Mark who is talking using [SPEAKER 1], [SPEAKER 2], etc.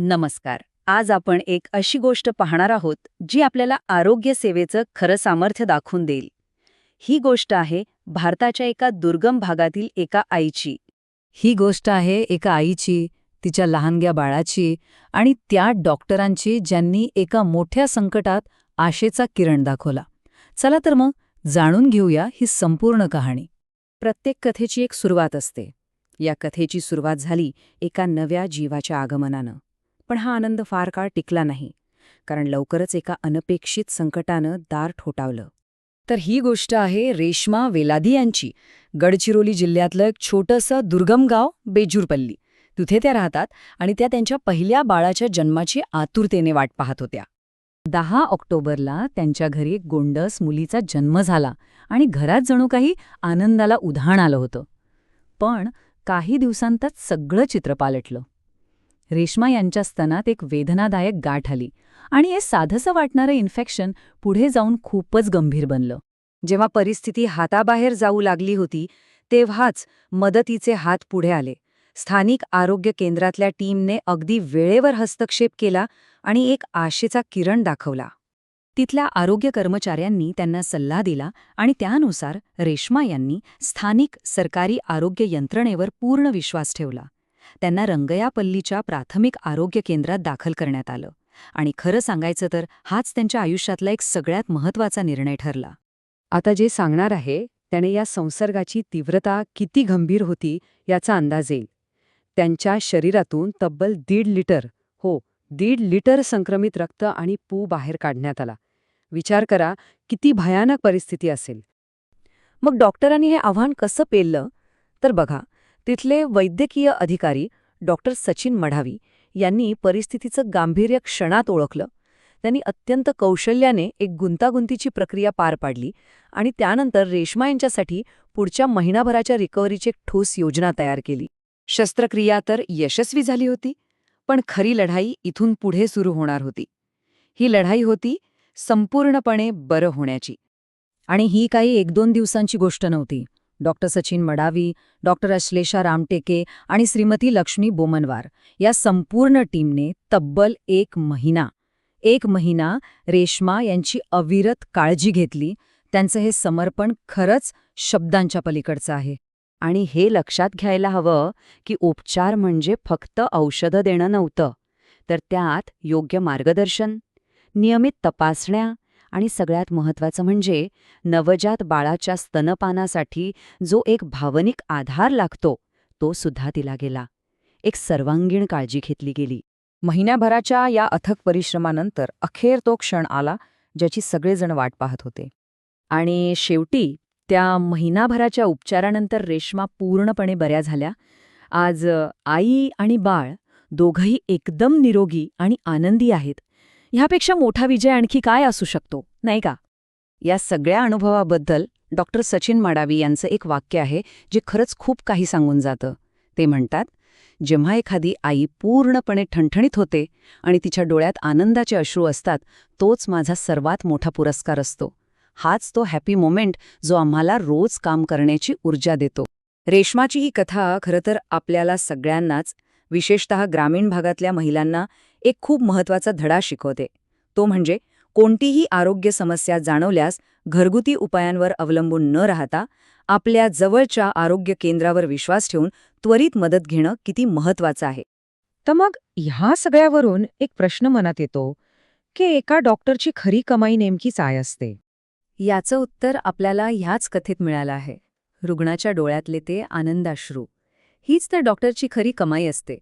[SPEAKER 1] नमस्कार. आज आपण एक अशी गोष्ट पाहणार आहोत जी आपल्याला आरोग्य सेवेचं खरं सामर्थ्य दाखवून देईल. ही गोष्ट आहे भारताच्या एका दुर्गम भागातील एका आईची.
[SPEAKER 2] ही गोष्ट आहे एका आईची तिच्या लहानग्या बाळाची आणि त्या डॉक्टरांची ज्यांनी एका मोठ्या संकटात आशेचा किरण दाखवला. चला तर मग जाणून घेऊया ही संपूर्ण कहाणी.
[SPEAKER 1] प्रत्येक कथेची एक सुरुवात असते. या कथेची सुरुवात झाली एका नव्या जीवाच्या आगमनानं. पण हा आनंद फार काळ टिकला नाही कारण लवकरच एका अनपेक्षित संकटानं दार ठोठावलं.
[SPEAKER 2] तर ही गोष्ट आहे रेश्मा वेलादी यांची. गडचिरोली जिल्ह्यातलं एक छोटंसं दुर्गम गाव बेजूरपल्ली. तिथे त्या राहतात आणि त्या त्यांच्या पहिल्या बाळाच्या जन्माची आतुरतेने वाट पाहत होत्या. दहा ऑक्टोबरला त्यांच्या घरी एक गोंडस मुलीचा जन्म झाला आणि घरात जणू काही आनंदाला उधाण आलं होतं. पण काही दिवसांतच सगळं चित्र पालटलं. रेश्मा यांच्या स्तनात एक वेदनादायक गाठ आली आणि हे साधंसं वाटणारं इन्फेक्शन पुढे जाऊन खूपच गंभीर बनलं.
[SPEAKER 1] जेव्हा परिस्थिती हाताबाहेर जाऊ लागली होती तेव्हाच मदतीचे हात पुढे आले. स्थानिक आरोग्य केंद्रातल्या टीमने अगदी वेळेवर हस्तक्षेप केला आणि एक आशेचा किरण दाखवला. तिथल्या आरोग्य कर्मचाऱ्यांनी त्यांना सल्ला दिला आणि त्यानुसार रेश्मा यांनी स्थानिक सरकारी आरोग्य यंत्रणेवर पूर्ण विश्वास ठेवला. त्यांना रंगयापल्लीच्या प्राथमिक आरोग्य केंद्रात दाखल करण्यात आलं. आणि खरं सांगायचं तर हाच त्यांच्या आयुष्यातला एक सगळ्यात महत्त्वाचा निर्णय ठरला. आता जे सांगणार आहे त्याने या संसर्गाची तीव्रता किती गंभीर होती याचा अंदाज येईल. त्यांच्या शरीरातून तब्बल दीड लिटर हो दीड लिटर संक्रमित रक्त आणि पू बाहेर काढण्यात आला. विचार करा किती भयानक परिस्थिती असेल. मग डॉक्टरांनी हे आव्हान कसं पेललं? तर बघा तिथले वैद्यकीय अधिकारी डॉक्टर सचिन मढावी यांनी परिस्थितीचं गांभीर्य क्षणात ओळखलं. त्यांनी अत्यंत कौशल्याने एक गुंतागुंतीची प्रक्रिया पार पाडली आणि त्यानंतर रेश्मा यांच्यासाठी पुढच्या महिनाभराच्या रिकव्हरीची एक ठोस योजना तयार केली. शस्त्रक्रिया तर यशस्वी झाली होती पण खरी लढाई इथून पुढे सुरू होणार होती. ही लढाई होती संपूर्णपणे बरं होण्याची.
[SPEAKER 2] आणि ही काही एक दोन दिवसांची गोष्ट नव्हती. डॉक्टर सचिन मडावी डॉक्टर अश्लेषा रामटेके आणि श्रीमती लक्ष्मी बोमनवार या संपूर्ण टीमने तब्बल एक महिना एक महिना रेश्मा यांची अविरत काळजी घेतली. त्यांचं हे समर्पण खरंच शब्दांच्या पलीकडचं आहे.
[SPEAKER 1] आणि हे लक्षात घ्यायला हवं की उपचार म्हणजे फक्त औषधं देणं नव्हतं तर त्यात योग्य मार्गदर्शन नियमित तपासण्या आणि सगळ्यात महत्त्वाचं म्हणजे नवजात बाळाच्या स्तनपानासाठी जो एक भावनिक आधार लागतो तो सुद्धा तिला गेला. एक सर्वांगीण काळजी घेतली गेली.
[SPEAKER 2] महिन्याभराच्या या अथक परिश्रमानंतर अखेर तो क्षण आला ज्याची सगळेजण वाट पाहत होते.
[SPEAKER 1] आणि शेवटी त्या महिनाभराच्या उपचारानंतर रेश्मा पूर्णपणे बऱ्या झाल्या. आज आई आणि बाळ दोघंही एकदम निरोगी आणि आनंदी आहेत ह्यापेक्षा मोठा विजय आणखी काय असू शकतो नाही का? या सगळ्या अनुभवाबद्दल डॉक्टर सचिन माडावी यांचं एक वाक्य आहे जे खरंच खूप काही सांगून जातं. ते म्हणतात जेव्हा एखादी आई पूर्णपणे ठणठणीत होते आणि तिच्या डोळ्यात आनंदाचे अश्रू असतात तोच माझा सर्वात मोठा पुरस्कार असतो. हाच तो हॅपी मोमेंट जो आम्हाला रोज काम करण्याची ऊर्जा देतो. रेशमाची ही कथा खरंतर आपल्याला सगळ्यांनाच विशेषतः ग्रामीण भागातल्या महिलांना एक खूप महत्त्वाचा धडा शिकवते. तो म्हणजे कोणतीही आरोग्य समस्या जाणवल्यास घरगुती उपायांवर अवलंबून न राहता आपल्या जवळच्या आरोग्य केंद्रावर विश्वास ठेवून त्वरित मदत घेणं किती महत्वाचं आहे.
[SPEAKER 3] तर मग ह्या सगळ्यावरून एक प्रश्न मनात येतो की एका डॉक्टरची खरी कमाई नेमकी काय असते?
[SPEAKER 1] याचं उत्तर आपल्याला ह्याच कथेत मिळालं आहे. रुग्णाच्या डोळ्यातले ते आनंदाश्रू. हीच तर डॉक्टरची खरी कमाई असते.